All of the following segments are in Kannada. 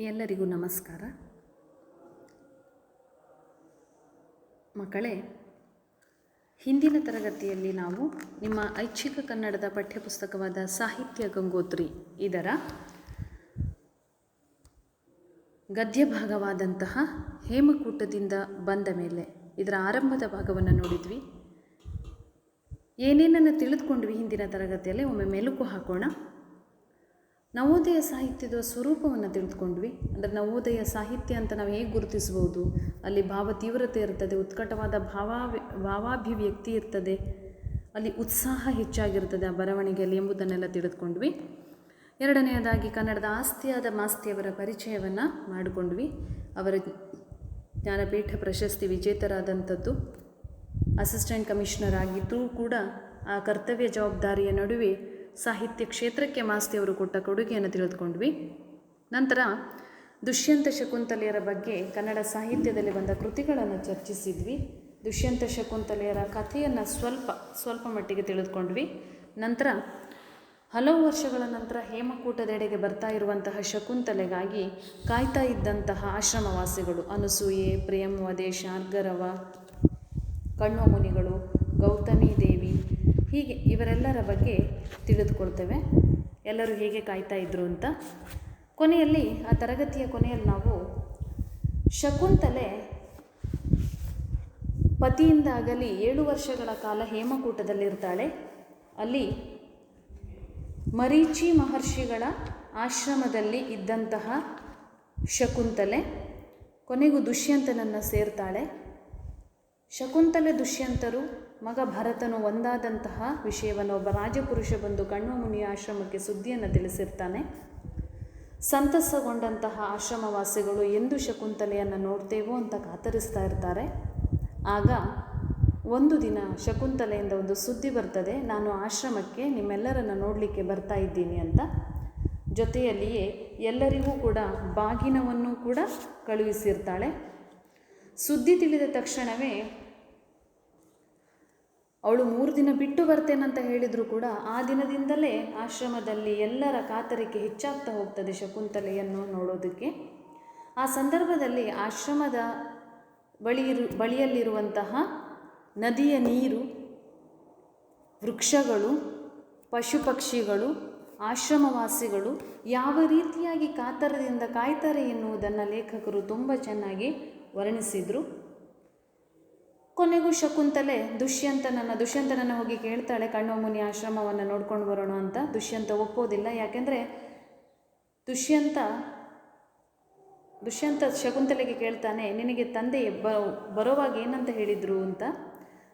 ಎಲ್ಲರಿಗೂ ನಮಸ್ಕಾರ. ಮಕ್ಕಳೇ, ಹಿಂದಿನ ತರಗತಿಯಲ್ಲಿ ನಾವು ನಿಮ್ಮ ಐಚ್ಛಿಕ ಕನ್ನಡದ ಪಠ್ಯಪುಸ್ತಕವಾದ ಸಾಹಿತ್ಯ ಗಂಗೋತ್ರಿ ಇದರ ಗದ್ಯ ಭಾಗವಾದಂತಹ ಹೇಮಕೂಟದಿಂದ ಬಂದ ಮೇಲೆ ಇದರ ಆರಂಭದ ಭಾಗವನ್ನು ನೋಡಿದ್ವಿ. ಏನೇನನ್ನು ತಿಳಿದುಕೊಂಡ್ವಿ ಹಿಂದಿನ ತರಗತಿಯಲ್ಲಿ, ಒಮ್ಮೆ ಮೆಲುಕು ಹಾಕೋಣ. ನವೋದಯ ಸಾಹಿತ್ಯದ ಸ್ವರೂಪವನ್ನು ತಿಳಿದುಕೊಂಡ್ವಿ. ಅಂದರೆ ನವೋದಯ ಸಾಹಿತ್ಯ ಅಂತ ನಾವು ಹೇಗೆ ಗುರುತಿಸ್ಬೋದು? ಅಲ್ಲಿ ಭಾವ ತೀವ್ರತೆ ಇರ್ತದೆ, ಉತ್ಕಟವಾದ ಭಾವ ಭಾವಾಭಿವ್ಯಕ್ತಿ ಇರ್ತದೆ, ಅಲ್ಲಿ ಉತ್ಸಾಹ ಹೆಚ್ಚಾಗಿರ್ತದೆ ಆ ಬರವಣಿಗೆಯಲ್ಲಿ ಎಂಬುದನ್ನೆಲ್ಲ ತಿಳಿದುಕೊಂಡ್ವಿ. ಎರಡನೆಯದಾಗಿ ಕನ್ನಡದ ಆಸ್ತಿಯಾದ ಮಾಸ್ತಿಯವರ ಪರಿಚಯವನ್ನು ಮಾಡಿಕೊಂಡ್ವಿ. ಅವರ ಜ್ಞಾನಪೀಠ ಪ್ರಶಸ್ತಿ ವಿಜೇತರಾದಂಥದ್ದು. ಅಸಿಸ್ಟೆಂಟ್ ಕಮಿಷನರ್ ಆಗಿದ್ದರೂ ಕೂಡ ಆ ಕರ್ತವ್ಯ ಜವಾಬ್ದಾರಿಯ ನಡುವೆ ಸಾಹಿತ್ಯ ಕ್ಷೇತ್ರಕ್ಕೆ ಮಾಸ್ತಿಯವರು ಕೊಟ್ಟ ಕೊಡುಗೆಯನ್ನು ತಿಳಿದುಕೊಂಡ್ವಿ. ನಂತರ ದುಷ್ಯಂತ ಶಕುಂತಲೆಯರ ಬಗ್ಗೆ ಕನ್ನಡ ಸಾಹಿತ್ಯದಲ್ಲಿ ಬಂದ ಕೃತಿಗಳನ್ನು ಚರ್ಚಿಸಿದ್ವಿ. ದುಷ್ಯಂತ ಶಕುಂತಲೆಯರ ಕಥೆಯನ್ನು ಸ್ವಲ್ಪ ಸ್ವಲ್ಪ ಮಟ್ಟಿಗೆ ತಿಳಿದುಕೊಂಡ್ವಿ. ನಂತರ ಹಲವು ವರ್ಷಗಳ ನಂತರ ಹೇಮಕೂಟದೆಡೆಗೆ ಬರ್ತಾ ಇರುವಂತಹ ಶಕುಂತಲೆಗಾಗಿ ಕಾಯ್ತಾ ಇದ್ದಂತಹ ಆಶ್ರಮವಾಸಿಗಳು ಅನಸೂಯೆ ಪ್ರಿಯಂವದೆ ಶಾರ್ಗರವ ಕಣ್ವ ಮುನಿಗಳು ಗೌತಮಿ ದೇವಿ ಹೀಗೆ ಇವರೆಲ್ಲರ ಬಗ್ಗೆ ತಿಳಿದುಕೊಳ್ತೇವೆ. ಎಲ್ಲರೂ ಹೇಗೆ ಕಾಯ್ತಾ ಇದ್ರು ಅಂತ. ಕೊನೆಯಲ್ಲಿ, ಆ ತರಗತಿಯ ಕೊನೆಯಲ್ಲಿ ನಾವು ಶಕುಂತಲೆ ಪತಿಯಿಂದಾಗಲಿ ಏಳು ವರ್ಷಗಳ ಕಾಲ ಹೇಮಕೂಟದಲ್ಲಿರ್ತಾಳೆ. ಅಲ್ಲಿ ಮರೀಚಿ ಮಹರ್ಷಿಗಳ ಆಶ್ರಮದಲ್ಲಿ ಇದ್ದಂತಹ ಶಕುಂತಲೆ ಕೊನೆಗೂ ದುಷ್ಯಂತನನ್ನು ಸೇರ್ತಾಳೆ. ಶಕುಂತಲೆ ದುಷ್ಯಂತರು ಮಗ ಭರತನು ಒಂದಾದಂತಹ ವಿಷಯವನ್ನು ಒಬ್ಬ ರಾಜಪುರುಷ ಬಂದು ಮುನಿಯ ಆಶ್ರಮಕ್ಕೆ ಸುದ್ದಿಯನ್ನು ತಿಳಿಸಿರ್ತಾನೆ. ಸಂತಸಗೊಂಡಂತಹ ಆಶ್ರಮವಾಸಿಗಳು ಎಂದು ಶಕುಂತಲೆಯನ್ನು ನೋಡ್ತೇವೋ ಅಂತ ಕಾತರಿಸ್ತಾ ಇರ್ತಾರೆ. ಆಗ ಒಂದು ದಿನ ಶಕುಂತಲೆಯಿಂದ ಒಂದು ಸುದ್ದಿ ಬರ್ತದೆ, ನಾನು ಆಶ್ರಮಕ್ಕೆ ನಿಮ್ಮೆಲ್ಲರನ್ನು ನೋಡಲಿಕ್ಕೆ ಬರ್ತಾ ಇದ್ದೀನಿ ಅಂತ. ಜೊತೆಯಲ್ಲಿಯೇ ಎಲ್ಲರಿಗೂ ಕೂಡ ಬಾಗಿನವನ್ನು ಕೂಡ ಕಳುಹಿಸಿರ್ತಾಳೆ. ಸುದ್ದಿ ತಿಳಿದ ತಕ್ಷಣವೇ ಅವಳು ಮೂರು ದಿನ ಬಿಟ್ಟು ಬರ್ತೇನಂತ ಹೇಳಿದರೂ ಕೂಡ ಆ ದಿನದಿಂದಲೇ ಆಶ್ರಮದಲ್ಲಿ ಎಲ್ಲರ ಕಾತರಿಕೆ ಹೆಚ್ಚಾಗ್ತಾ ಹೋಗ್ತದೆ ಶಕುಂತಲೆಯನ್ನು ನೋಡೋದಕ್ಕೆ. ಆ ಸಂದರ್ಭದಲ್ಲಿ ಆಶ್ರಮದ ಬಳಿ ಇರು, ಬಳಿಯಲ್ಲಿರುವಂತಹ ನದಿಯ ನೀರು, ವೃಕ್ಷಗಳು ಪಶು ಪಕ್ಷಿಗಳು ಆಶ್ರಮವಾಸಿಗಳು ಯಾವ ರೀತಿಯಾಗಿ ಕಾತರದಿಂದ ಕಾಯ್ತಾರೆ ಎನ್ನುವುದನ್ನು ಲೇಖಕರು ತುಂಬ ಚೆನ್ನಾಗಿ ವರ್ಣಿಸಿದರು. ಕೊನೆಗೂ ಶಕುಂತಲೆ, ದುಷ್ಯಂತನನ್ನು ದುಷ್ಯಂತನನ್ನು ಹೋಗಿ ಕೇಳ್ತಾಳೆ ಕಣ್ವ ಮುನಿ ಆಶ್ರಮವನ್ನು ನೋಡ್ಕೊಂಡು ಬರೋಣ ಅಂತ. ದುಷ್ಯಂತ ಒಪ್ಪೋದಿಲ್ಲ, ಯಾಕೆಂದರೆ ದುಷ್ಯಂತ ದುಷ್ಯಂತ ಶಕುಂತಲೆಗೆ ಕೇಳ್ತಾನೆ, ನಿನಗೆ ತಂದೆ ಬ, ಬರೋವಾಗ ಏನಂತ ಹೇಳಿದರು ಅಂತ.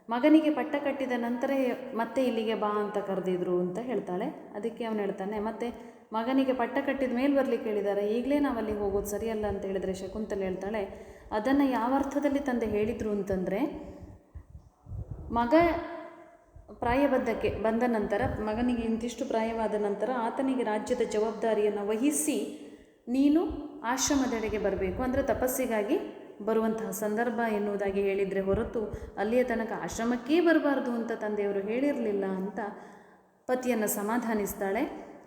ಮಗನಿಗೆ ಪಟ್ಟ ಕಟ್ಟಿದ ನಂತರ ಮತ್ತೆ ಇಲ್ಲಿಗೆ ಬಾ ಅಂತ ಕರೆದಿದ್ರು ಅಂತ ಹೇಳ್ತಾಳೆ. ಅದಕ್ಕೆ ಅವನು ಹೇಳ್ತಾನೆ, ಮತ್ತೆ ಮಗನಿಗೆ ಪಟ್ಟ ಕಟ್ಟಿದ ಮೇಲೆ ಬರಲಿಕ್ಕೆ ಹೇಳಿದ್ದಾರೆ ಈಗಲೇ ನಾವು ಅಲ್ಲಿಗೆ ಹೋಗೋದು ಸರಿಯಲ್ಲ ಅಂತ ಹೇಳಿದರೆ ಶಕುಂತಲೆ ಹೇಳ್ತಾಳೆ, ಅದನ್ನು ಯಾವ ಅರ್ಥದಲ್ಲಿ ತಂದೆ ಹೇಳಿದರು ಅಂತಂದರೆ ಮಗ ಪ್ರಾಯಬದ್ಧಕ್ಕೆ ಬಂದ ನಂತರ, ಮಗನಿಗೆ ಇಂತಿಷ್ಟು ಪ್ರಾಯವಾದ ನಂತರ ಆತನಿಗೆ ರಾಜ್ಯದ ಜವಾಬ್ದಾರಿಯನ್ನು ವಹಿಸಿ ನೀನು ಆಶ್ರಮದೆಡೆಗೆ ಬರಬೇಕು. ಅಂದರೆ ತಪಸ್ಸಿಗಾಗಿ ಬರುವಂತಹ ಸಂದರ್ಭ ಎನ್ನುವುದಾಗಿ ಹೇಳಿದರೆ ಹೊರತು ಅಲ್ಲಿಯ ತನಕ ಆಶ್ರಮಕ್ಕೇ ಬರಬಾರ್ದು ಅಂತ ತಂದೆಯವರು ಹೇಳಿರಲಿಲ್ಲ ಅಂತ ಪತಿಯನ್ನು ಸಮಾಧಾನಿಸ್ತಾಳೆ.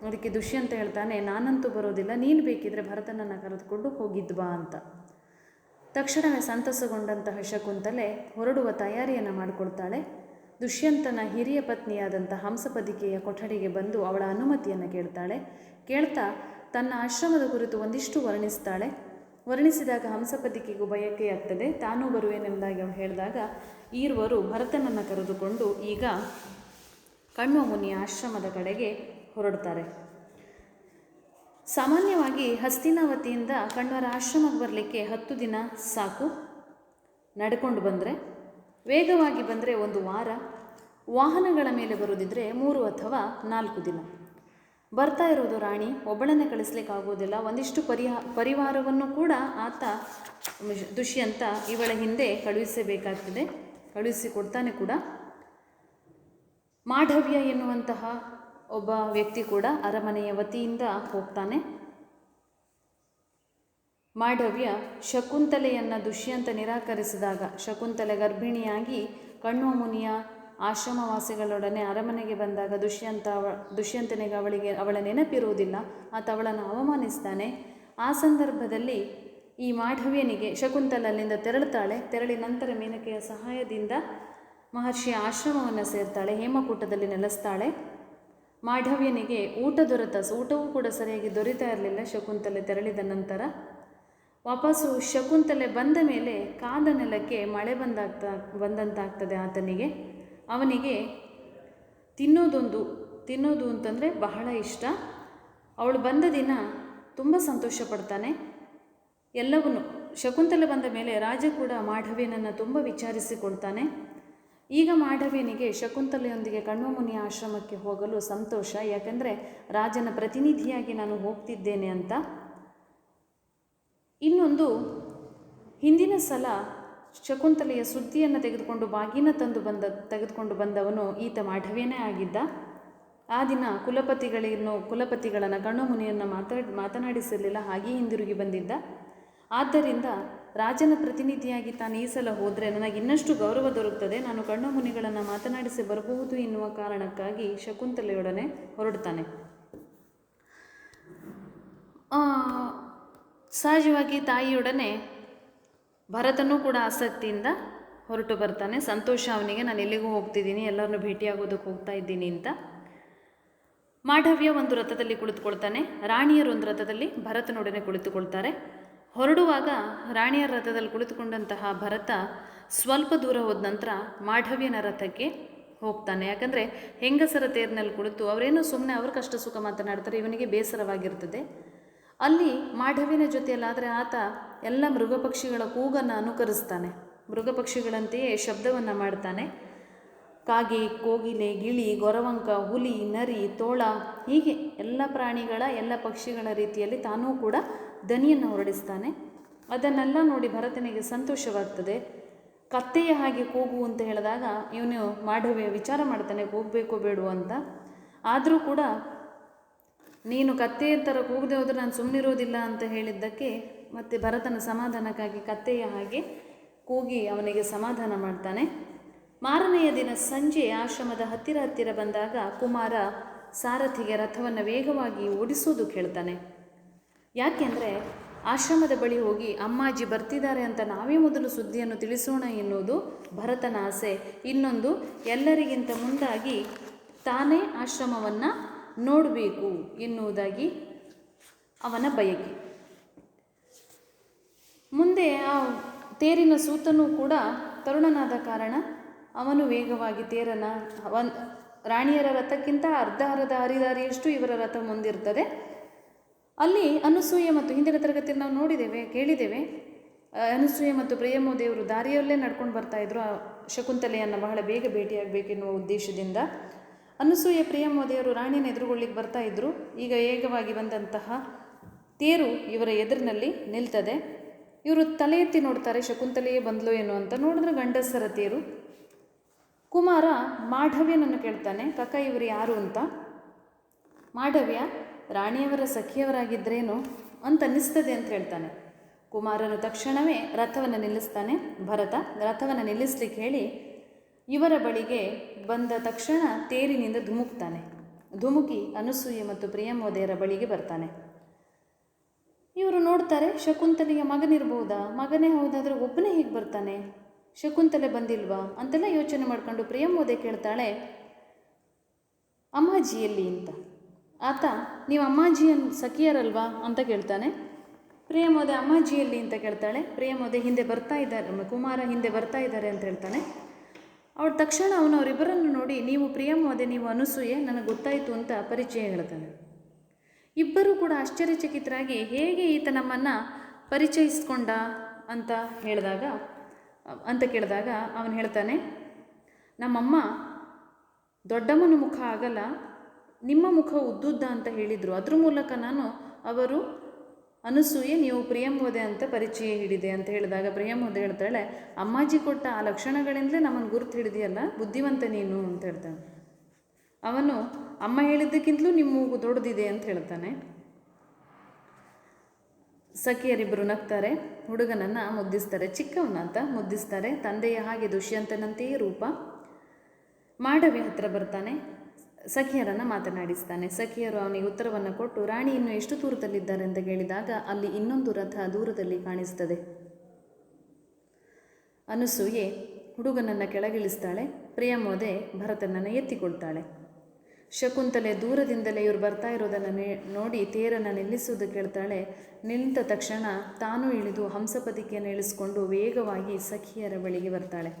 ಅದಕ್ಕೆ ದುಷ್ಯಂತ ಹೇಳ್ತಾನೆ, ನಾನಂತೂ ಬರೋದಿಲ್ಲ, ನೀನು ಬೇಕಿದ್ರೆ ಭರತನನ್ನು ಕರೆದುಕೊಂಡು ಹೋಗಿದ್ವಾ ಅಂತ. ತಕ್ಷಣವೇ ಸಂತಸಗೊಂಡಂತಹ ಶಕುಂತಲೆ ಹೊರಡುವ ತಯಾರಿಯನ್ನು ಮಾಡಿಕೊಳ್ತಾಳೆ. ದುಷ್ಯಂತನ ಹಿರಿಯ ಪತ್ನಿಯಾದಂಥ ಹಂಸಪದಿಕೆಯ ಕೊಠಡಿಗೆ ಬಂದು ಅವಳ ಅನುಮತಿಯನ್ನು ಕೇಳ್ತಾಳೆ. ಕೇಳ್ತಾ ತನ್ನ ಆಶ್ರಮದ ಕುರಿತು ಒಂದಿಷ್ಟು ವರ್ಣಿಸ್ತಾಳೆ. ವರ್ಣಿಸಿದಾಗ ಹಂಸಪದಿಕೆಗೂ ಬಯಕೆಯಾಗ್ತದೆ ತಾನೂ ಬರುವೇನೆಂದಾಗಿ ಅವಳು ಹೇಳಿದಾಗ ಈರ್ವರು ಭರತನನ್ನು ಕರೆದುಕೊಂಡು ಈಗ ಕಣ್ಣು ಮುನಿಯ ಆಶ್ರಮದ ಕಡೆಗೆ ಹೊರಡ್ತಾರೆ. ಸಾಮಾನ್ಯವಾಗಿ ಹಸ್ತಿನಾವತಿಯಿಂದ ಕಣ್ವರ ಆಶ್ರಮಕ್ಕೆ ಬರಲಿಕ್ಕೆ ಹತ್ತು ದಿನ ಸಾಕು. ನಡ್ಕೊಂಡು ಬಂದರೆ, ವೇಗವಾಗಿ ಬಂದರೆ ಒಂದು ವಾರ, ವಾಹನಗಳ ಮೇಲೆ ಬರೋದಿದ್ರೆ ಮೂರು ಅಥವಾ ನಾಲ್ಕು ದಿನ. ಬರ್ತಾ ಇರೋದು ರಾಣಿ, ಒಬ್ಬಳನ್ನೇ ಕಳಿಸ್ಲಿಕ್ಕೆ ಆಗೋದಿಲ್ಲ. ಒಂದಿಷ್ಟು ಪರಿಹಾ, ಪರಿವಾರವನ್ನು ಕೂಡ ಆತ ದುಷ್ಯಂತ ಇವಳ ಹಿಂದೆ ಕಳುಹಿಸಬೇಕಾಗ್ತದೆ. ಕಳುಹಿಸಿಕೊಡ್ತಾನೆ ಕೂಡ. ಮಾಢವ್ಯ ಎನ್ನುವಂತಹ ಒಬ್ಬ ವ್ಯಕ್ತಿ ಕೂಡ ಅರಮನೆಯ ವತಿಯಿಂದ ಹೋಗ್ತಾನೆ. ಮಾಢವ್ಯ ಶಕುಂತಲೆಯನ್ನು ದುಷ್ಯಂತ ನಿರಾಕರಿಸಿದಾಗ, ಶಕುಂತಲೆ ಗರ್ಭಿಣಿಯಾಗಿ ಕಣ್ವ ಮುನಿಯ ಆಶ್ರಮವಾಸಿಗಳೊಡನೆ ಅರಮನೆಗೆ ಬಂದಾಗ ದುಷ್ಯಂತ ದುಷ್ಯಂತನಿಗೆ ಅವಳಿಗೆ, ಅವಳ ನೆನಪಿರುವುದಿಲ್ಲ. ಆತ ಅವಳನ್ನು ಅವಮಾನಿಸ್ತಾನೆ. ಆ ಸಂದರ್ಭದಲ್ಲಿ ಈ ಮಾಢವ್ಯನಿಗೆ ಶಕುಂತಲ ಅಲ್ಲಿಂದ ತೆರಳುತ್ತಾಳೆ. ತೆರಳಿ ನಂತರ ಮೇನಕೆಯ ಸಹಾಯದಿಂದ ಮಹರ್ಷಿಯ ಆಶ್ರಮವನ್ನು ಸೇರ್ತಾಳೆ, ಹೇಮಕೂಟದಲ್ಲಿ ನೆಲೆಸ್ತಾಳೆ. ಮಾಢವ್ಯನಿಗೆ ಊಟ ದೊರೆತ ಊಟವೂ ಕೂಡ ಸರಿಯಾಗಿ ದೊರೀತಾ ಇರಲಿಲ್ಲ ಶಕುಂತಲೆ ತೆರಳಿದ ನಂತರ. ವಾಪಸ್ಸು ಶಕುಂತಲೆ ಬಂದ ಮೇಲೆ ಕಾದ ನೆಲಕ್ಕೆ ಮಳೆ ಬಂದಾಗ್ತಾ, ಬಂದಂತಾಗ್ತದೆ ಆತನಿಗೆ. ಅವನಿಗೆ, ತಿನ್ನೋದೊಂದು, ತಿನ್ನೋದು ಅಂತಂದರೆ ಬಹಳ ಇಷ್ಟ. ಅವಳು ಬಂದ ದಿನ ತುಂಬ ಸಂತೋಷ ಪಡ್ತಾನೆ. ಎಲ್ಲವನ್ನು. ಶಕುಂತಲೆ ಬಂದ ಮೇಲೆ ರಾಜ ಕೂಡ ಮಾಢವ್ಯನನ್ನು ತುಂಬ ವಿಚಾರಿಸಿಕೊಳ್ತಾನೆ. ಈಗ ಮಾಧವೇನಿಗೆ ಶಕುಂತಲೆಯೊಂದಿಗೆ ಕಣ್ವಮುನಿ ಆಶ್ರಮಕ್ಕೆ ಹೋಗಲು ಸಂತೋಷ, ಯಾಕಂದರೆ ರಾಜನ ಪ್ರತಿನಿಧಿಯಾಗಿ ನಾನು ಹೋಗ್ತಿದ್ದೇನೆ ಅಂತ. ಇನ್ನೊಂದು, ಹಿಂದಿನ ಸಲ ಶಕುಂತಲೆಯ ಸುದ್ದಿಯನ್ನು ತೆಗೆದುಕೊಂಡು, ಬಾಗಿನ ತಂದು ಬಂದ, ತೆಗೆದುಕೊಂಡು ಬಂದವನು ಈತ ಮಾಧವೇನೇ ಆಗಿದ್ದ. ಆ ದಿನ ಕುಲಪತಿಗಳನ್ನು ಕುಲಪತಿಗಳನ್ನು ಕಣ್ಣು ಮುನಿಯನ್ನು ಮಾತಾಡಿ ಮಾತನಾಡಿಸಿರಲಿಲ್ಲ ಹಾಗೆಯೇ ಹಿಂದಿರುಗಿ ಬಂದಿದ್ದ. ಆದ್ದರಿಂದ ರಾಜನ ಪ್ರತಿನಿಧಿಯಾಗಿ ತಾನು ಈ ಸಲ ಹೋದರೆ ನನಗೆ ಇನ್ನಷ್ಟು ಗೌರವ ದೊರಕುತ್ತದೆ ನಾನು ಕಣ್ಣು ಮುನಿಗಳನ್ನು ಮಾತನಾಡಿಸಿ ಬರಬಹುದು ಎನ್ನುವ ಕಾರಣಕ್ಕಾಗಿ ಶಕುಂತಲೆಯೊಡನೆ ಹೊರಡ್ತಾನೆ. ಸಹಜವಾಗಿ ತಾಯಿಯೊಡನೆ ಭರತನೂ ಕೂಡ ಆಸಕ್ತಿಯಿಂದ ಹೊರಟು ಬರ್ತಾನೆ. ಸಂತೋಷ, ಅವನಿಗೆ ನಾನು ಎಲ್ಲಿಗೂ ಹೋಗ್ತಿದ್ದೀನಿ, ಎಲ್ಲರನ್ನು ಭೇಟಿಯಾಗೋದಕ್ಕೆ ಹೋಗ್ತಾ ಇದ್ದೀನಿ ಅಂತ. ಮಾಢವ್ಯ ಒಂದು ರಥದಲ್ಲಿ ಕುಳಿತುಕೊಳ್ತಾನೆ. ರಾಣಿಯರು ಒಂದು ರಥದಲ್ಲಿ ಭರತನೊಡನೆ ಕುಳಿತುಕೊಳ್ತಾರೆ. ಹೊರಡುವಾಗ ರಾಣಿಯ ರಥದಲ್ಲಿ ಕುಳಿತುಕೊಂಡಂತಹ ಭರತ ಸ್ವಲ್ಪ ದೂರ ಹೋದ ನಂತರ ಮಾಢವ್ಯನ ರಥಕ್ಕೆ ಹೋಗ್ತಾನೆ. ಯಾಕಂದರೆ ಹೆಂಗಸರ ತೇರಿನಲ್ಲಿ ಕುಳಿತು ಅವರೇನೋ ಸುಮ್ಮನೆ ಅವ್ರ ಕಷ್ಟ ಸುಖ ಮಾತನಾಡ್ತಾರೆ, ಇವನಿಗೆ ಬೇಸರವಾಗಿರ್ತದೆ. ಅಲ್ಲಿ ಮಾಢವ್ಯನ ಜೊತೆಯಲ್ಲಾದರೆ ಆತ ಎಲ್ಲ ಮೃಗ ಪಕ್ಷಿಗಳ ಕೂಗನ್ನು ಅನುಕರಿಸ್ತಾನೆ. ಮೃಗ ಪಕ್ಷಿಗಳಂತೆಯೇ ಶಬ್ದವನ್ನು ಮಾಡ್ತಾನೆ. ಕಾಗೆ, ಕೋಗಿಲೆ, ಗಿಳಿ, ಗೊರವಂಕ, ಹುಲಿ, ನರಿ, ತೋಳ ಹೀಗೆ ಎಲ್ಲ ಪ್ರಾಣಿಗಳ, ಎಲ್ಲ ಪಕ್ಷಿಗಳ ರೀತಿಯಲ್ಲಿ ತಾನೂ ಕೂಡ ದನಿಯನ್ನು ಹೊರಡಿಸ್ತಾನೆ. ಅದನ್ನೆಲ್ಲ ನೋಡಿ ಭರತನಿಗೆ ಸಂತೋಷವಾಗ್ತದೆ. ಕತ್ತೆಯ ಹಾಗೆ ಕೂಗು ಅಂತ ಹೇಳಿದಾಗ ಇವನು ಮಾಢವ್ಯ ವಿಚಾರ ಮಾಡ್ತಾನೆ ಕೂಗಬೇಕೋ ಬೇಡು ಅಂತ. ಆದರೂ ಕೂಡ ನೀನು ಕತ್ತೆಯ ಥರ ಕೂಗದೆ ಹೋದರೆ ನಾನು ಸುಮ್ಮನಿರೋದಿಲ್ಲ ಅಂತ ಹೇಳಿದ್ದಕ್ಕೆ ಮತ್ತೆ ಭರತನ ಸಮಾಧಾನಕ್ಕಾಗಿ ಕತ್ತೆಯ ಹಾಗೆ ಕೂಗಿ ಅವನಿಗೆ ಸಮಾಧಾನ ಮಾಡ್ತಾನೆ. ಮಾರನೆಯ ದಿನ ಸಂಜೆ ಆಶ್ರಮದ ಹತ್ತಿರ ಹತ್ತಿರ ಬಂದಾಗ ಕುಮಾರ ಸಾರಥಿಗೆ ರಥವನ್ನು ವೇಗವಾಗಿ ಓಡಿಸೋದು ಕೇಳ್ತಾನೆ. ಯಾಕೆಂದರೆ ಆಶ್ರಮದ ಬಳಿ ಹೋಗಿ ಅಮ್ಮಾಜಿ ಬರ್ತಿದ್ದಾರೆ ಅಂತ ನಾವೇ ಮೊದಲು ಸುದ್ದಿಯನ್ನು ತಿಳಿಸೋಣ ಎನ್ನುವುದು ಭರತನ ಆಸೆ. ಇನ್ನೊಂದು, ಎಲ್ಲರಿಗಿಂತ ಮುಂದಾಗಿ ತಾನೇ ಆಶ್ರಮವನ್ನು ನೋಡಬೇಕು ಎನ್ನುವುದಾಗಿ ಅವನ ಬಯಕೆ. ಮುಂದೆ ಆ ತೇರಿನ ಸೂತನೂ ಕೂಡ ತರುಣನಾದ ಕಾರಣ ಅವನು ವೇಗವಾಗಿ ತೇರನ, ಅವನ್ ರಾಣಿಯರ ರಥಕ್ಕಿಂತ ಅರ್ಧ ಅರ್ಧ ಹರಿದಾರಿಯಷ್ಟು ಇವರ ರಥ ಮುಂದಿರ್ತದೆ. ಅಲ್ಲಿ ಅನಸೂಯ ಮತ್ತು ಹಿಂದಿನ ತರಗತಿಯಲ್ಲಿ ನಾವು ನೋಡಿದ್ದೇವೆ, ಕೇಳಿದ್ದೇವೆ. ಅನುಸೂಯೆ ಮತ್ತು ಪ್ರಿಯಮೋ ದೇವರು ದಾರಿಯಲ್ಲೇ ನಡ್ಕೊಂಡು ಬರ್ತಾ ಇದ್ರು. ಆ ಶಕುಂತಲೆಯನ್ನು ಬಹಳ ಬೇಗ ಭೇಟಿಯಾಗಬೇಕೆನ್ನುವ ಉದ್ದೇಶದಿಂದ ಅನಸೂಯ ಪ್ರಿಯಮೋ ದೇವರು ರಾಣಿಯನ್ನು ಎದುರುಗೊಳ್ಳಿಕ್ಕೆ ಬರ್ತಾ ಇದ್ರು. ಈಗ ವೇಗವಾಗಿ ಬಂದಂತಹ ತೇರು ಇವರ ಎದುರಿನಲ್ಲಿ ನಿಲ್ತದೆ. ಇವರು ತಲೆ ಎತ್ತಿ ನೋಡ್ತಾರೆ, ಶಕುಂತಲೆಯೇ ಬಂದ್ಲು ಏನು ಅಂತ ನೋಡಿದ್ರೆ ಗಂಡಸರ ತೇರು. ಕುಮಾರ ಮಾಢವ್ಯನನ್ನು ಕೇಳ್ತಾನೆ ಕಕ್ಕ ಇವರು ಯಾರು? ಅಂತ. ಮಾಢವ್ಯ ರಾಣಿಯವರ ಸಖಿಯವರಾಗಿದ್ದರೇನು ಅಂತ ಅನ್ನಿಸ್ತದೆ ಅಂತ ಹೇಳ್ತಾನೆ. ಕುಮಾರನು ತಕ್ಷಣವೇ ರಥವನ್ನು ನಿಲ್ಲಿಸ್ತಾನೆ. ಭರತ, ರಥವನ್ನು ನಿಲ್ಲಿಸ್ಲಿಕ್ಕೆ ಹೇಳಿ ಇವರ ಬಳಿಗೆ ಬಂದ ತಕ್ಷಣ ತೇರಿನಿಂದ ಧುಮುಕ್ತಾನೆ. ಧುಮುಕಿ ಅನಸೂಯ ಮತ್ತು ಪ್ರಿಯಮೋದಯರ ಬಳಿಗೆ ಬರ್ತಾನೆ. ಇವರು ನೋಡ್ತಾರೆ ಶಕುಂತಲೆಗೆ ಮಗನಿರ್ಬೋದಾ ಮಗನೇ ಹೌದಾದ್ರೆ ಒಬ್ಬನೇ ಹೀಗೆ ಬರ್ತಾನೆ? ಶಕುಂತಲೆ ಬಂದಿಲ್ವಾ? ಅಂತೆಲ್ಲ ಯೋಚನೆ ಮಾಡ್ಕೊಂಡು ಪ್ರಿಯಮೋದೆ ಕೇಳ್ತಾಳೆ, ಅಮ್ಮಾಜಿಯಲ್ಲಿ ಅಂತ. ಆತ, ನೀವು ಅಮ್ಮಾಜಿಯನ್ ಸಖಿಯರಲ್ವಾ? ಅಂತ ಕೇಳ್ತಾನೆ. ಪ್ರಿಯಮೋದೆ ಅಮ್ಮಾಜಿಯಲ್ಲಿ ಅಂತ ಕೇಳ್ತಾಳೆ. ಪ್ರಿಯಮೋದೆ ಹಿಂದೆ ಬರ್ತಾ ಇದ್ದಾರೆ ಕುಮಾರ ಹಿಂದೆ ಬರ್ತಾ ಇದ್ದಾರೆ ಅಂತ ಹೇಳ್ತಾನೆ. ಅವಳು ತಕ್ಷಣ ಅವನು ಅವರಿಬ್ಬರನ್ನು ನೋಡಿ, ನೀವು ಪ್ರಿಯಮೋದೆ, ನೀವು ಅನಸೂಯೆ, ನನಗೆ ಗೊತ್ತಾಯಿತು ಅಂತ ಪರಿಚಯ ಹೇಳ್ತಾನೆ. ಇಬ್ಬರೂ ಕೂಡ ಆಶ್ಚರ್ಯಚಕಿತರಾಗಿ, ಹೇಗೆ ಈತ ನಮ್ಮನ್ನು ಪರಿಚಯಿಸ್ಕೊಂಡ? ಅಂತ ಹೇಳಿದಾಗ, ಅಂತ ಕೇಳಿದಾಗ ಅವನು ಹೇಳ್ತಾನೆ, ನಮ್ಮಮ್ಮ ದೊಡ್ಡಮ್ಮನ ಮುಖ ಆಗಲ್ಲ ನಿಮ್ಮ ಮುಖ ಉದ್ದುದ್ದ ಅಂತ ಹೇಳಿದರು. ಅದ್ರ ಮೂಲಕ ನಾನು ಅವರು ಅನಸೂಯೆ, ನೀವು ಪ್ರಿಯಂಬೋದೆ ಅಂತ ಪರಿಚಯ ಹಿಡಿದೆ ಅಂತ ಹೇಳಿದಾಗ ಪ್ರಿಯಂಬೋದೆ ಹೇಳ್ತಾಳೆ, ಅಮ್ಮಾಜಿ ಕೊಟ್ಟ ಆ ಲಕ್ಷಣಗಳಿಂದಲೇ ನಮ್ಮನ್ನು ಗುರುತು ಹಿಡಿದಿಯಲ್ಲ, ಬುದ್ಧಿವಂತ ನೀನು ಅಂತ ಹೇಳ್ತಾನೆ. ಅವನು, ಅಮ್ಮ ಹೇಳಿದ್ದಕ್ಕಿಂತಲೂ ನಿಮ್ಮ ಮೂಗು ದೊಡ್ಡದಿದೆ ಅಂತ ಹೇಳ್ತಾನೆ. ಸಖಿಯರಿಬ್ಬರು ನಗ್ತಾರೆ, ಹುಡುಗನನ್ನು ಮುದ್ದಿಸ್ತಾರೆ, ಚಿಕ್ಕವನ ಅಂತ ಮುದ್ದಿಸ್ತಾರೆ, ತಂದೆಯ ಹಾಗೆ ದುಷ್ಯಂತನಂತೆಯೇ ರೂಪ ಮಾಡವಿ ಹತ್ರ ಬರ್ತಾನೆ ಸಖಿಯರನ್ನು ಮಾತನಾಡಿಸ್ತಾನೆ. ಸಖಿಯರು ಅವನಿಗೆ ಉತ್ತರವನ್ನು ಕೊಟ್ಟು, ರಾಣಿ ಇನ್ನು ಎಷ್ಟು ದೂರದಲ್ಲಿದ್ದಾರೆ ಅಂತ ಕೇಳಿದಾಗ ಅಲ್ಲಿ ಇನ್ನೊಂದು ರಥ ದೂರದಲ್ಲಿ ಕಾಣಿಸ್ತದೆ. ಅನಸೂಯೆ ಹುಡುಗನನ್ನು ಕೆಳಗಿಳಿಸ್ತಾಳೆ. ಪ್ರಿಯಮೋದೆ ಭರತನನ್ನು ಎತ್ತಿಕೊಳ್ತಾಳೆ ಶಕುಂತಲೆ ದೂರದಿಂದಲೇ ಇವರು ಬರ್ತಾ ಇರೋದನ್ನು ನೋಡಿ ತೇರನ್ನು ನಿಲ್ಲಿಸುವುದು ಕೇಳ್ತಾಳೆ. ನಿಂತ ತಕ್ಷಣ ತಾನು ಇಳಿದು ಹಂಸಪತಿಕೆಯನ್ನು ಇಳಿಸ್ಕೊಂಡು ವೇಗವಾಗಿ ಸಖಿಯರ ಬಳಿಗೆ ಬರ್ತಾಳೆ.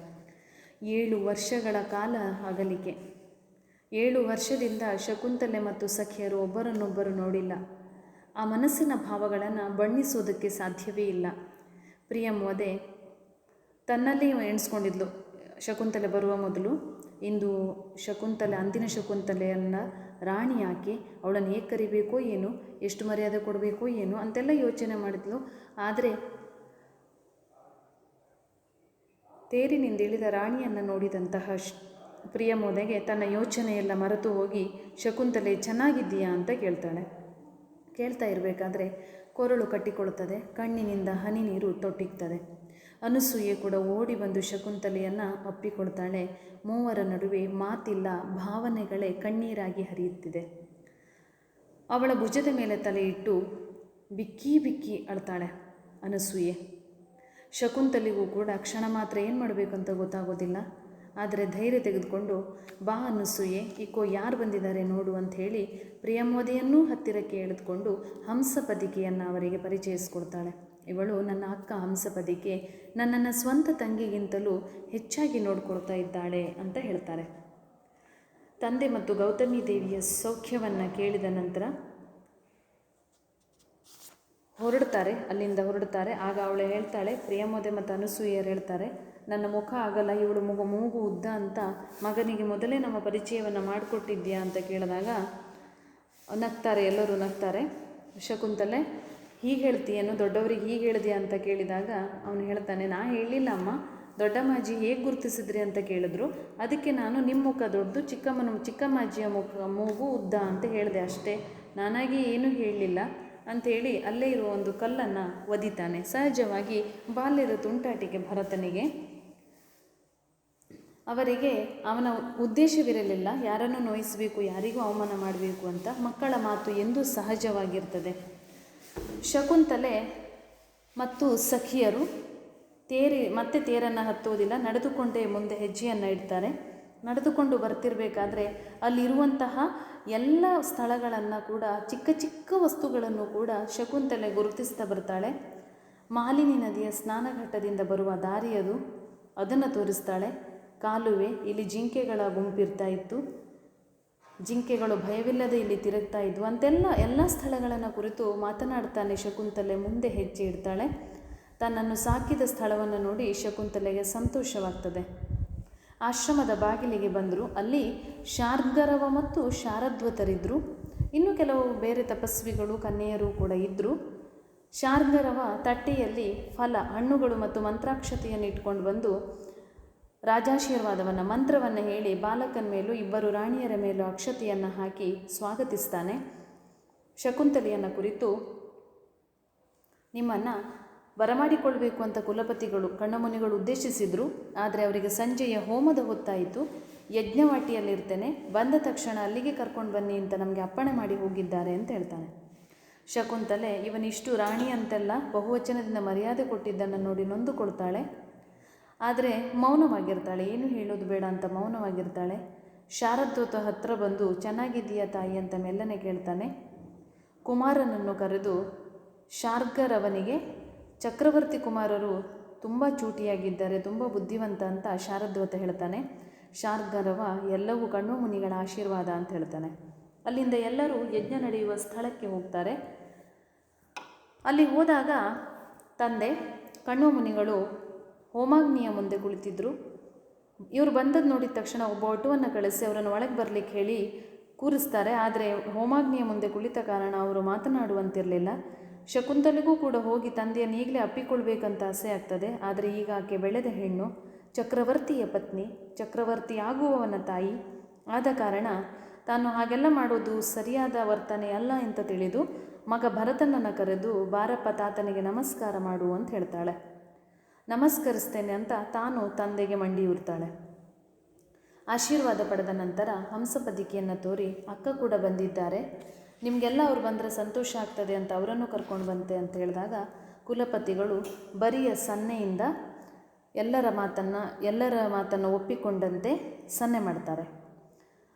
ಏಳು ವರ್ಷಗಳ ಕಾಲ ಅಗಲಿಕೆ ಏಳು ವರ್ಷದಿಂದ ಶಕುಂತಲೆ ಮತ್ತು ಸಖಿಯರು ಒಬ್ಬರನ್ನೊಬ್ಬರು ನೋಡಿಲ್ಲ. ಆ ಮನಸ್ಸಿನ ಭಾವಗಳನ್ನು ಬಣ್ಣಿಸೋದಕ್ಕೆ ಸಾಧ್ಯವೇ ಇಲ್ಲ. ಪ್ರಿಯಮೋದೆ ತನ್ನಲ್ಲಿ ಎಣಿಸ್ಕೊಂಡಿದ್ಲು. ಶಕುಂತಲೆ ಬರುವ ಮೊದಲು ಇಂದು ಶಕುಂತಲೆ, ಅಂದಿನ ಶಕುಂತಲೆಯನ್ನು ರಾಣಿ ಹಾಕಿ ಅವಳನ್ನು ಹೇಗೆ ಕರಿಬೇಕೋ ಏನು, ಎಷ್ಟು ಮರ್ಯಾದೆ ಕೊಡಬೇಕೋ ಏನು ಅಂತೆಲ್ಲ ಯೋಚನೆ ಮಾಡಿದ್ಲು ಆದರೆ ತೇರಿನಿಂದ ಇಳಿದ ರಾಣಿಯನ್ನು ನೋಡಿದಂತಹ ಶ್ ಪ್ರಿಯಮೋದೆಗೆ ತನ್ನ ಯೋಚನೆಯೆಲ್ಲ ಮರೆತು ಹೋಗಿ, ಶಕುಂತಲೆ, ಚೆನ್ನಾಗಿದ್ದೀಯಾ? ಅಂತ ಕೇಳ್ತಾಳೆ. ಕೇಳ್ತಾ ಇರಬೇಕಾದ್ರೆ ಕೊರಳು ಕಟ್ಟಿಕೊಳ್ಳುತ್ತದೆ, ಕಣ್ಣಿನಿಂದ ಹನಿ ನೀರು ತೊಟ್ಟಿಗ್ತದೆ. ಅನಸೂಯೆ ಕೂಡ ಓಡಿ ಬಂದು ಶಕುಂತಲೆಯನ್ನು ಅಪ್ಪಿಕೊಳ್ತಾಳೆ ಮೂವರ ನಡುವೆ ಮಾತಿಲ್ಲ, ಭಾವನೆಗಳೇ ಕಣ್ಣೀರಾಗಿ ಹರಿಯುತ್ತಿದೆ. ಅವಳ ಭುಜದ ಮೇಲೆ ತಲೆ ಇಟ್ಟು ಬಿಕ್ಕಿ ಬಿಕ್ಕಿ ಅಳ್ತಾಳೆ ಅನಸೂಯೆ. ಶಕುಂತಲಿಗೂ ಕೂಡ ಕ್ಷಣ ಮಾತ್ರ ಏನು ಮಾಡಬೇಕಂತ ಗೊತ್ತಾಗೋದಿಲ್ಲ. ಆದರೆ ಧೈರ್ಯ ತೆಗೆದುಕೊಂಡು, ಬಾ ಅನಸೂಯೆ ಇಕೋ ಯಾರು ಬಂದಿದ್ದಾರೆ ನೋಡು ಅಂತ ಹೇಳಿ ಪ್ರಿಯಮೋದಿಯನ್ನೂ ಹತ್ತಿರಕ್ಕೆ ಎಳೆದುಕೊಂಡು ಹಂಸಪದಿಕೆಯನ್ನು ಅವರಿಗೆ ಪರಿಚಯಿಸಿಕೊಡ್ತಾಳೆ. ಇವಳು ನನ್ನ ಅಕ್ಕ ಹಂಸಪದಿಕೆ ನನ್ನನ್ನು ಸ್ವಂತ ತಂಗಿಗಿಂತಲೂ ಹೆಚ್ಚಾಗಿ ನೋಡ್ಕೊಳ್ತಾ ಇದ್ದಾಳೆ ಅಂತ ಹೇಳ್ತಾರೆ. ತಂದೆ ಮತ್ತು ಗೌತಮಿ ದೇವಿಯ ಸೌಖ್ಯವನ್ನು ಕೇಳಿದ ನಂತರ ಹೊರಡ್ತಾರೆ, ಅಲ್ಲಿಂದ ಹೊರಡ್ತಾರೆ. ಆಗ ಅವಳು ಹೇಳ್ತಾಳೆ, ಪ್ರಿಯಮೋದೆ ಮತ್ತು ಅನಸೂಯರು ಹೇಳ್ತಾರೆ, ನನ್ನ ಮುಖ ಆಗಲ್ಲ, ಇವಳು ಮುಗ ಮೂಗು ಉದ್ದ ಅಂತ. ಮಗನಿಗೆ ಮೊದಲೇ ನಮ್ಮ ಪರಿಚಯವನ್ನು ಮಾಡಿಕೊಟ್ಟಿದ್ಯಾ ಅಂತ ಕೇಳಿದಾಗ ನಗ್ತಾರೆ, ಎಲ್ಲರೂ ನಗ್ತಾರೆ. ಶಕುಂತಲೆ, ಹೀಗೆ ಹೇಳ್ತೀಯನು? ದೊಡ್ಡವರಿಗೆ ಹೀಗೆ ಹೇಳಿದ್ಯಾ ಅಂತ ಕೇಳಿದಾಗ ಅವನು ಹೇಳ್ತಾನೆ, ನಾ ಹೇಳಿಲ್ಲ ಅಮ್ಮ. ದೊಡ್ಡಮ್ಮಾಜಿ ಹೇಗೆ ಗುರುತಿಸಿದ್ರಿ ಅಂತ ಕೇಳಿದ್ರು. ಅದಕ್ಕೆ ನಾನು ನಿಮ್ಮ ಮುಖ ದೊಡ್ಡದು ಚಿಕ್ಕಮ್ಮನ, ಚಿಕ್ಕಮ್ಮಾಜಿಯ ಮುಖ ಮೂಗು ಉದ್ದ ಅಂತ ಹೇಳಿದೆ ಅಷ್ಟೇ. ನಾನಾಗಿ ಏನೂ ಹೇಳಲಿಲ್ಲ ಅಂಥೇಳಿ ಅಲ್ಲೇ ಇರುವ ಒಂದು ಕಲ್ಲನ್ನು ಒದಿತಾನೆ. ಸಹಜವಾಗಿ ಬಾಲ್ಯದ ತುಂಟಾಟಿಕೆ ಭರತನಿಗೆ ಅವರಿಗೆ ಅವನ ಉದ್ದೇಶವಿರಲಿಲ್ಲ. ಯಾರನ್ನು ನೋಯಿಸಬೇಕು, ಯಾರಿಗೂ ಅವಮಾನ ಮಾಡಬೇಕು ಅಂತ ಮಕ್ಕಳ ಮಾತು ಎಂದೂ ಸಹಜವಾಗಿರ್ತದೆ. ಶಕುಂತಲೆ ಮತ್ತು ಸಖಿಯರು ತೇರಿ, ಮತ್ತೆ ತೇರನ್ನು ಹತ್ತುವುದಿಲ್ಲ. ನಡೆದುಕೊಂಡೇ ಮುಂದೆ ಹೆಜ್ಜೆಯನ್ನು ಇಡ್ತಾರೆ. ನಡೆದುಕೊಂಡು ಬರ್ತಿರಬೇಕಾದ್ರೆ ಅಲ್ಲಿರುವಂತಹ ಎಲ್ಲ ಸ್ಥಳಗಳನ್ನು ಕೂಡ, ಚಿಕ್ಕ ಚಿಕ್ಕ ವಸ್ತುಗಳನ್ನು ಕೂಡ ಶಕುಂತಲೆ ಗುರುತಿಸ್ತಾ ಬರ್ತಾಳೆ. ಮಾಲಿನಿ ನದಿಯ ಸ್ನಾನಘಟ್ಟದಿಂದ ಬರುವ ದಾರಿ ಅದು. ಅದನ್ನು ತೋರಿಸ್ತಾಳೆ. ಕಾಲುವೆ ಇಲ್ಲಿ ಜಿಂಕೆಗಳ ಗುಂಪಿರ್ತಾ ಇತ್ತು. ಜಿಂಕೆಗಳು ಭಯವಿಲ್ಲದೆ ಇಲ್ಲಿ ತಿರುಗ್ತಾ ಇದ್ವು. ಅಂತೆಲ್ಲ ಎಲ್ಲ ಸ್ಥಳಗಳನ್ನು ಕುರಿತು ಮಾತನಾಡ್ತಾನೆ ಶಕುಂತಲೆ ಮುಂದೆ ಹೆಜ್ಜೆ ಇಡ್ತಾಳೆ. ತನ್ನನ್ನು ಸಾಕಿದ ಸ್ಥಳವನ್ನು ನೋಡಿ ಶಕುಂತಲೆಗೆ ಸಂತೋಷವಾಗ್ತದೆ. ಆಶ್ರಮದ ಬಾಗಿಲಿಗೆ ಬಂದರು. ಅಲ್ಲಿ ಶಾರ್ಗರವ ಮತ್ತು ಶಾರದ್ವತರಿದ್ದರು ಇನ್ನು ಕೆಲವು ಬೇರೆ ತಪಸ್ವಿಗಳು, ಕನ್ಯೆಯರು ಕೂಡ ಇದ್ದರು ಶಾರ್ಗರವ ತಟ್ಟೆಯಲ್ಲಿ ಫಲ, ಹಣ್ಣುಗಳು ಮತ್ತು ಮಂತ್ರಾಕ್ಷತೆಯನ್ನು ಇಟ್ಕೊಂಡು ಬಂದು ರಾಜಾಶೀರ್ವಾದವನ್ನು, ಮಂತ್ರವನ್ನು ಹೇಳಿ ಬಾಲಕನ ಮೇಲೂ ಇಬ್ಬರು ರಾಣಿಯರ ಮೇಲೂ ಅಕ್ಷತೆಯನ್ನು ಹಾಕಿ ಸ್ವಾಗತಿಸ್ತಾನೆ. ಶಕುಂತಲೆಯನ್ನು ಕುರಿತು, ನಿಮ್ಮನ್ನು ಬರಮಾಡಿಕೊಳ್ಬೇಕು ಅಂತ ಕುಲಪತಿಗಳು, ಕಣ್ಣಮುನಿಗಳು ಉದ್ದೇಶಿಸಿದರು. ಆದರೆ ಅವರಿಗೆ ಸಂಜೆಯ ಹೋಮದ ಹೊತ್ತಾಯಿತು. ಯಜ್ಞವಾಟಿಯಲ್ಲಿರ್ತೇನೆ. ಬಂದ ತಕ್ಷಣ ಅಲ್ಲಿಗೆ ಕರ್ಕೊಂಡು ಬನ್ನಿ ಅಂತ ನಮಗೆ ಅಪ್ಪಣೆ ಮಾಡಿ ಹೋಗಿದ್ದಾರೆ ಅಂತ ಹೇಳ್ತಾನೆ. ಶಕುಂತಲೆ, ಇವನಿಷ್ಟು ರಾಣಿ ಅಂತೆಲ್ಲ, ಬಹುವಚನದಿಂದ ಮರ್ಯಾದೆ ಕೊಟ್ಟಿದ್ದನ್ನು ನೋಡಿ ನೊಂದುಕೊಳ್ತಾಳೆ. ಆದರೆ ಮೌನವಾಗಿರ್ತಾಳೆ. ಏನು ಹೇಳೋದು ಬೇಡ ಅಂತ ಮೌನವಾಗಿರ್ತಾಳೆ. ಶಾರದ್ವತ ಹತ್ರ ಬಂದು ಚೆನ್ನಾಗಿದೆಯಾ ತಾಯಿ? ಅಂತ ಮೆಲ್ಲನೆ ಕೇಳ್ತಾನೆ. ಕುಮಾರನನ್ನು ಕರೆದು, ಶಾರ್ಗರವನಿಗೆ ಚಕ್ರವರ್ತಿ ಕುಮಾರರು ತುಂಬ ಚೂಟಿಯಾಗಿದ್ದಾರೆ, ತುಂಬ ಬುದ್ಧಿವಂತ ಅಂತ ಶಾರದ್ವತ ಹೇಳ್ತಾನೆ. ಶಾರ್ಗರವ ಎಲ್ಲವೂ ಕಣ್ಣು ಮುನಿಗಳ ಆಶೀರ್ವಾದ ಅಂತ ಹೇಳ್ತಾನೆ. ಅಲ್ಲಿಂದ ಎಲ್ಲರೂ ಯಜ್ಞ ನಡೆಯುವ ಸ್ಥಳಕ್ಕೆ ಹೋಗ್ತಾರೆ. ಅಲ್ಲಿ ಹೋದಾಗ ತಂದೆ, ಕಣ್ಣು ಮುನಿಗಳು ಹೋಮಾಗ್ನಿಯ ಮುಂದೆ ಕುಳಿತಿದ್ರು. ಇವರು ಬಂದದ್ದು ನೋಡಿದ ತಕ್ಷಣ ಒಬ್ಬ ಒಟುವನ್ನು ಕಳಿಸಿ ಅವರನ್ನು ಒಳಗೆ ಬರಲಿಕ್ಕೆ ಹೇಳಿ ಕೂರಿಸ್ತಾರೆ. ಆದರೆ ಹೋಮಾಗ್ನಿಯ ಮುಂದೆ ಕುಳಿತ ಕಾರಣ ಅವರು ಮಾತನಾಡುವಂತಿರಲಿಲ್ಲ. ಶಕುಂತಲೆಗೂ ಕೂಡ ಹೋಗಿ ತಂದೆಯನ್ನು ಈಗಲೇ ಅಪ್ಪಿಕೊಳ್ಬೇಕಂತ ಆಸೆ ಆಗ್ತದೆ. ಆದರೆ ಈಗ ಆಕೆ ಬೆಳೆದ ಹೆಣ್ಣು, ಚಕ್ರವರ್ತಿಯ ಪತ್ನಿ, ಚಕ್ರವರ್ತಿ ಆಗುವವನ ತಾಯಿ. ಆದ ಕಾರಣ ತಾನು ಹಾಗೆಲ್ಲ ಮಾಡೋದು ಸರಿಯಾದ ವರ್ತನೆ ಅಲ್ಲ ಅಂತ ತಿಳಿದು ಮಗ ಭರತನನ್ನು ಕರೆದು, ಬಾರಪ್ಪ ತಾತನಿಗೆ ನಮಸ್ಕಾರ ಮಾಡು ಅಂತ ಹೇಳ್ತಾಳೆ. ನಮಸ್ಕರಿಸ್ತೇನೆ ಅಂತ ತಾನು ತಂದೆಗೆ ಮಂಡಿಯೂರ್ತಾಳೆ ಆಶೀರ್ವಾದ ಪಡೆದ ನಂತರ ಹಂಸಪದಿಕೆಯನ್ನು ತೋರಿ ಅಕ್ಕ ಕೂಡ ಬಂದಿದ್ದಾರೆ. ನಿಮಗೆಲ್ಲ ಅವ್ರು ಬಂದರೆ ಸಂತೋಷ ಆಗ್ತದೆ ಅಂತ ಅವರನ್ನು ಕರ್ಕೊಂಡು ಬಂತೆ ಅಂತ ಹೇಳಿದಾಗ ಕುಲಪತಿಗಳು ಬರಿಯ ಸನ್ನೆಯಿಂದ ಎಲ್ಲರ ಮಾತನ್ನು ಎಲ್ಲರ ಮಾತನ್ನು ಒಪ್ಪಿಕೊಂಡಂತೆ ಸನ್ನೆ ಮಾಡ್ತಾರೆ.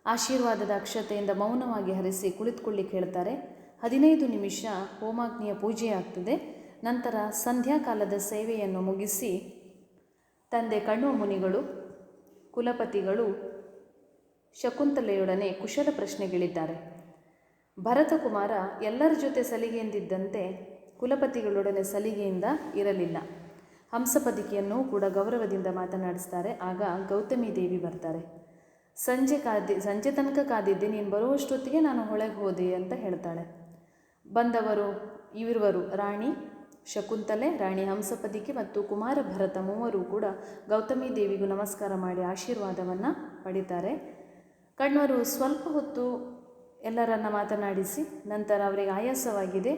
ಆಶೀರ್ವಾದದ ಅಕ್ಷತೆಯಿಂದ ಮೌನವಾಗಿ ಹರಿಸಿ ಕುಳಿತುಕೊಳ್ಳಿ ಕೇಳ್ತಾರೆ ಹದಿನೈದು ನಿಮಿಷ ಹೋಮಾಗ್ನಿಯ ಪೂಜೆ ಆಗ್ತದೆ. ನಂತರ ಸಂಧ್ಯಾಕಾಲದ ಸೇವೆಯನ್ನು ಮುಗಿಸಿ ತಂದೆ ಕಣ್ಣು ಮುನಿಗಳು, ಕುಲಪತಿಗಳು ಶಕುಂತಲೆಯೊಡನೆ ಕುಶಲ ಪ್ರಶ್ನೆಗಳಿದ್ದಾರೆ. ಭರತಕುಮಾರ ಎಲ್ಲರ ಜೊತೆ ಸಲಿಗೆಯಿಂದಿದ್ದಂತೆ ಕುಲಪತಿಗಳೊಡನೆ ಸಲಿಗೆಯಿಂದ ಇರಲಿಲ್ಲ. ಹಂಸಪದಿಕೆಯನ್ನು ಕೂಡ ಗೌರವದಿಂದ ಮಾತನಾಡಿಸ್ತಾರೆ. ಆಗ ಗೌತಮಿ ದೇವಿ ಬರ್ತಾರೆ. ಸಂಜೆ ಕಾದಿ, ಸಂಜೆ ತನಕ ಕಾದಿದ್ದೆ, ನೀನು ಬರುವಷ್ಟೊತ್ತಿಗೆ ನಾನು ಹೊಳೆಗೆ ಹೋದೆ ಅಂತ ಹೇಳ್ತಾಳೆ. ಬಂದವರು ಇವಿರುವರು, ರಾಣಿ ಶಕುಂತಲೆ, ರಾಣಿ ಹಂಸಪದಿಕೆ ಮತ್ತು ಕುಮಾರ ಭರತ ಮೂವರು ಕೂಡ ಗೌತಮಿ ದೇವಿಗೂ ನಮಸ್ಕಾರ ಮಾಡಿ ಆಶೀರ್ವಾದವನ್ನು ಪಡಿತಾರೆ. ಕಣ್ವರು ಸ್ವಲ್ಪ ಹೊತ್ತು ಎಲ್ಲರನ್ನ ಮಾತನಾಡಿಸಿ ನಂತರ ಅವರಿಗೆ ಆಯಾಸವಾಗಿದೆ,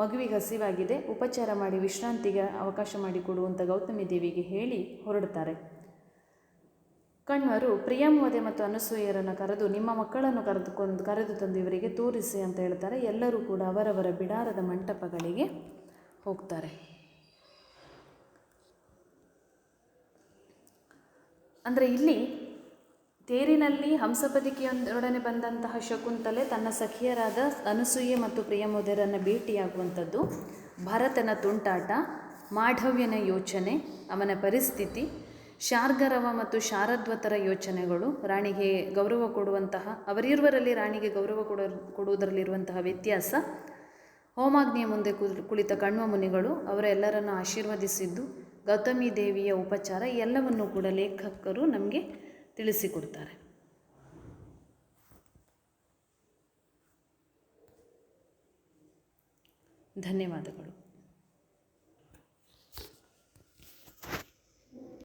ಮಗುವಿಗೆ ಹಸಿವಾಗಿದೆ, ಉಪಚಾರ ಮಾಡಿ ವಿಶ್ರಾಂತಿಗೆ ಅವಕಾಶ ಮಾಡಿಕೊಡುವಂಥ ಗೌತಮಿ ದೇವಿಗೆ ಹೇಳಿ ಹೊರಡ್ತಾರೆ ಕಣ್ವರು ಪ್ರಿಯಮೋದೆ ಮತ್ತು ಅನಸೂಯರನ್ನು ಕರೆದು ನಿಮ್ಮ ಮಕ್ಕಳನ್ನು ಕರೆದುಕೊಂಡು, ಕರೆದು ತಂದು ಇವರಿಗೆ ತೋರಿಸಿ ಅಂತ ಹೇಳ್ತಾರೆ. ಎಲ್ಲರೂ ಕೂಡ ಅವರವರ ಬಿಡಾರದ ಮಂಟಪಗಳಿಗೆ ಹೋಗ್ತಾರೆ. ಅಂದರೆ ಇಲ್ಲಿ ತೇರಿನಲ್ಲಿ ಹಂಸಪದಿಕೆಯೊಂದರೊಡನೆ ಬಂದಂತಹ ಶಕುಂತಲೆ ತನ್ನ ಸಖಿಯರಾದ ಅನಸೂಯೆ ಮತ್ತು ಪ್ರಿಯಮೋದರನ್ನು ಭೇಟಿಯಾಗುವಂಥದ್ದು. ಭರತನ ತುಂಟಾಟ ಮಾಢವ್ಯನ ಯೋಚನೆ, ಅವನ ಪರಿಸ್ಥಿತಿ, ಶಾರ್ಗರವ ಮತ್ತು ಶಾರದ್ವತರ ಯೋಚನೆಗಳು, ರಾಣಿಗೆ ಗೌರವ ಕೊಡುವಂತಹ, ಅವರಿರುವರಲ್ಲಿ ರಾಣಿಗೆ ಗೌರವ ಕೊಡೋ, ಕೊಡುವುದರಲ್ಲಿರುವಂತಹ ವ್ಯತ್ಯಾಸ, ಹೋಮಾಗ್ನಿಯ ಮುಂದೆ ಕುಳಿತ ಕಣ್ವ ಮುನಿಗಳು, ಅವರ ಎಲ್ಲರನ್ನು ಆಶೀರ್ವದಿಸಿದ್ದು, ಗೌತಮಿ ದೇವಿಯ ಉಪಚಾರ ಎಲ್ಲವನ್ನು ಕೂಡ ಲೇಖಕರು ನಮಗೆ ತಿಳಿಸಿಕೊಡ್ತಾರೆ. ಧನ್ಯವಾದಗಳು.